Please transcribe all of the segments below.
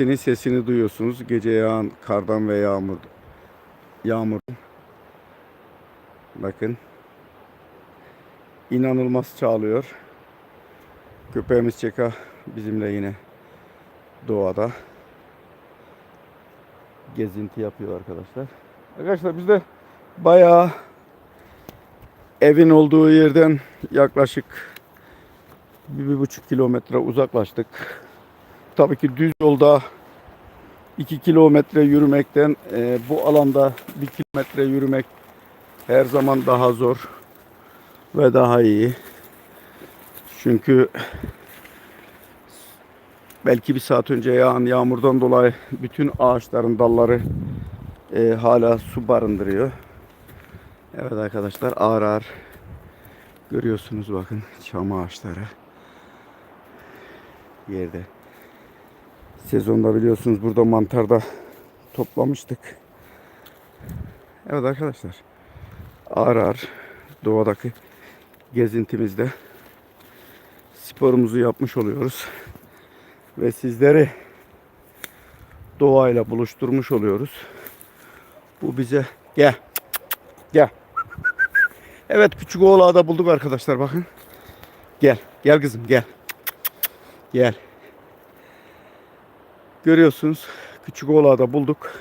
Sesini sesini duyuyorsunuz. Gece yağan kardan ve yağmur yağmur. Bakın. İnanılmaz çağlıyor. Köpeğimiz Çeka bizimle yine doğada gezinti yapıyor arkadaşlar. Arkadaşlar biz de bayağı evin olduğu yerden yaklaşık bir, bir buçuk kilometre uzaklaştık. Tabii ki düz yolda 2 kilometre yürümekten e, bu alanda 1 kilometre yürümek her zaman daha zor ve daha iyi. Çünkü belki bir saat önce yağan yağmurdan dolayı bütün ağaçların dalları e, hala su barındırıyor. Evet arkadaşlar ağır ağır görüyorsunuz bakın çam ağaçları yerde. Sezonda biliyorsunuz burada mantarda toplamıştık. Evet arkadaşlar ağır ağır doğadaki gezintimizde sporumuzu yapmış oluyoruz. Ve sizleri doğayla buluşturmuş oluyoruz. Bu bize gel. Gel. Evet küçük oğlağı da bulduk arkadaşlar bakın. Gel. Gel kızım gel. Gel. Görüyorsunuz küçük oğlağı da bulduk.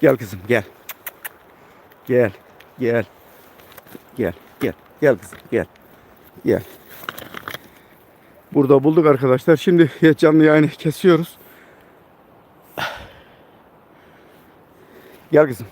Gel kızım gel. Gel. Gel. Gel. Gel. Gel kızım gel. Gel. Burada bulduk arkadaşlar. Şimdi canlı yayını kesiyoruz. Gel kızım.